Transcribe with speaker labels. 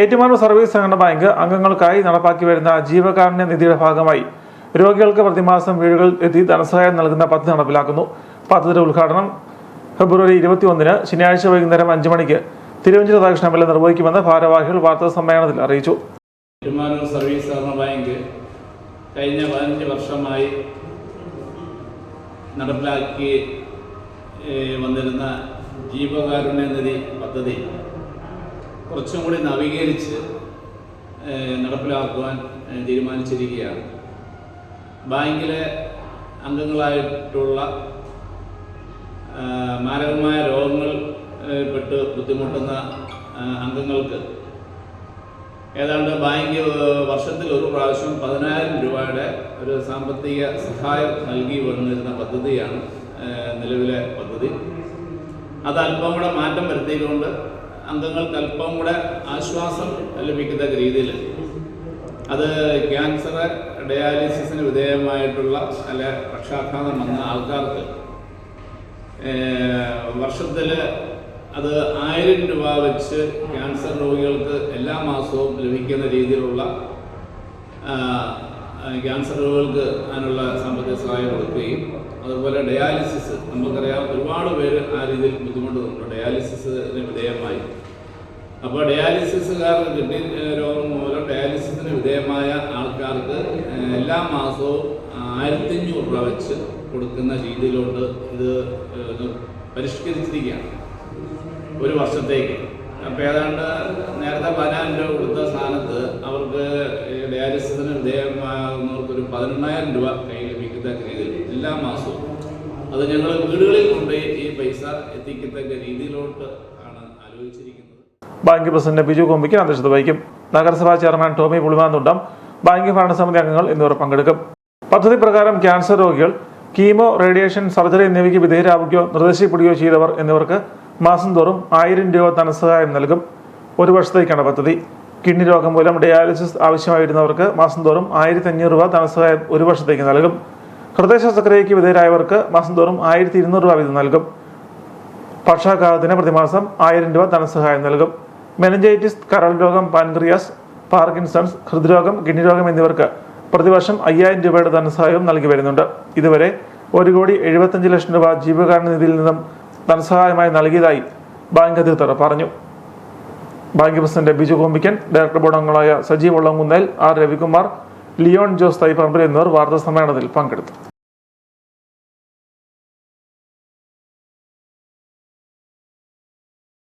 Speaker 1: Ettumanoor service സഹകരണ bank അംഗങ്ങൾക്കായി നടപ്പാക്കി വരുന്ന ജീവകാരുണ്യ നിധിയുടെ ഭാഗമായി രോഗികൾക്ക് പ്രതിമാസം വീടുകളിൽ എത്തി ധനസഹായം നൽകുന്ന പദ്ധതി നടപ്പിലാക്കുന്നു. പദ്ധതിയുടെ ഉദ്ഘാടനം ഫെബ്രുവരി ഇരുപത്തി ഒന്നിന് ശനിയാഴ്ച വൈകുന്നേരം അഞ്ചു മണിക്ക് Thiruvanchoor Radhakrishna M L A നിർവഹിക്കുമെന്ന് ഭാരവാഹികൾ വാർത്താ സമ്മേളനത്തിൽ അറിയിച്ചു.
Speaker 2: സർവീസ് ബാങ്ക് കഴിഞ്ഞ പതിനഞ്ച് വർഷമായി നടപ്പിലാക്കി വന്നിരുന്ന ജീവകാരുണ്യ നിധി പദ്ധതി കുറച്ചും കൂടി നവീകരിച്ച് നടപ്പിലാക്കുവാൻ തീരുമാനിച്ചിരിക്കുകയാണ്. ബാങ്കിലെ അംഗങ്ങളായിട്ടുള്ള മാരകമായ രോഗങ്ങൾ പെട്ട് ബുദ്ധിമുട്ടുന്ന അംഗങ്ങൾക്ക് ഏതാണ്ട് ബാങ്ക് വർഷത്തിൽ ഒരു പ്രാവശ്യം പതിനായിരം രൂപയുടെ ഒരു സാമ്പത്തിക സഹായം നൽകി വന്നിരുന്ന പദ്ധതിയാണ് നിലവിലെ പദ്ധതി. അത് അല്പം കൂടെ മാറ്റം വരുത്തിക്കൊണ്ട് അംഗങ്ങൾക്ക് അല്പം കൂടെ ആശ്വാസം ലഭിക്കത്തക്ക രീതിയിൽ. അത് ക്യാൻസർ ഡയാലിസിസിന് വിധേയമായിട്ടുള്ള അല്ല പക്ഷാഘാതം വന്ന ആൾക്കാർക്ക് വർഷത്തിൽ അത് ആയിരം രൂപ വെച്ച് ക്യാൻസർ രോഗികൾക്ക് എല്ലാ മാസവും ലഭിക്കുന്ന രീതിയിലുള്ള ക്യാൻസർ രോഗികൾക്ക് അതിനുള്ള സാമ്പത്തിക സഹായം കൊടുക്കുകയും അതുപോലെ ഡയാലിസിസ് നമുക്കറിയാം ഒരുപാട് പേര് ആ രീതിയിൽ ബുദ്ധിമുട്ടുന്നുണ്ട്. ഡയാലിസിസിന് വിധേയമായി. അപ്പോൾ ഡയാലിസിസുകാർ കിഡ്നി രോഗം മൂലം ഡയാലിസിസിന് വിധേയമായ ആൾക്കാർക്ക് എല്ലാ മാസവും ആയിരത്തി അഞ്ഞൂറ് രൂപ വെച്ച് കൊടുക്കുന്ന രീതിയിലോട്ട് ഇത് പരിഷ്കരിച്ചിരിക്കുകയാണ്. ഒരു വർഷത്തേക്ക്. അപ്പോൾ ഏതാണ്ട് നേരത്തെ പതിനായിരം രൂപ കൊടുത്ത സ്ഥാനത്ത് അവർക്ക് ഈ ഡയാലിസിസിന് വിധേയമാകുന്നവർക്ക് ഒരു പതിനെണ്ണായിരം രൂപ കയ്യിൽ ലഭിക്കത്തക്ക രീതിയിൽ എല്ലാ മാസവും. അത് ഞങ്ങൾ വീടുകളിൽ കൊണ്ടുപോയി ഈ പൈസ എത്തിക്കത്തക്ക രീതിയിലോട്ട് ആണ് ആലോചിച്ചിരിക്കുന്നത്.
Speaker 1: ബാങ്ക് പ്രസിഡന്റ് ബിജു കോമ്പിക്ക് അധ്യക്ഷത വഹിക്കും. നഗരസഭാ ചെയർമാൻ ടോമി പുളിമാന്തുണ്ടം ബാങ്ക് ഭരണസമിതി അംഗങ്ങൾ എന്നിവർ പങ്കെടുക്കും. പദ്ധതി പ്രകാരം ക്യാൻസർ രോഗികൾ കീമോ റേഡിയേഷൻ സർജറി എന്നിവയ്ക്ക് വിധേയരാവുകയോ നിർദ്ദേശിക്കപ്പെടുകയോ ചെയ്തവർ എന്നിവർക്ക് മാസം തോറും ആയിരം രൂപ ധനസഹായം നൽകും. ഒരു വർഷത്തേക്കാണ് പദ്ധതി. കിഡ്നി രോഗം മൂലം ഡയാലിസിസ് ആവശ്യമായിരുന്നവർക്ക് മാസം തോറും ആയിരത്തി അഞ്ഞൂറ് രൂപ ധനസഹായം ഒരു വർഷത്തേക്ക് നൽകും. ഹൃദയ ശസ്ത്രക്രിയയ്ക്ക് വിധേയരായവർക്ക് മാസം തോറും ആയിരത്തി ഇരുന്നൂറ് രൂപ വീതം നൽകും. പക്ഷാഘാതത്തിന് പ്രതിമാസം ആയിരം രൂപ ധനസഹായം നൽകും. മെനഞ്ചൈറ്റിസ് കരൾ രോഗം പാൻക്രിയാസ് പാർക്കിൻസൺസ് ഹൃദ്രോഗം കിഡ്നി രോഗം എന്നിവർക്ക് പ്രതിവർഷം അയ്യായിരം രൂപയുടെ ധനസഹായവും നൽകി വരുന്നുണ്ട്. ഇതുവരെ ഒരു കോടി എഴുപത്തഞ്ച് ലക്ഷം രൂപ ജീവകാരുണ്യ നിധിയിൽ നിന്നും ധനസഹായമായി നൽകിയതായി ബാങ്ക് അധികൃതർ പറഞ്ഞു. Bank president Biju കോമ്പിക്കൻ director board അംഗങ്ങളായ സജീവ് വള്ളംകുന്നേൽ ആർ രവികുമാർ ലിയോൺ ജോസ് തൈപ്പറമ്പിൽ എന്നിവർ വാർത്താ സമ്മേളനത്തിൽ പങ്കെടുത്തു.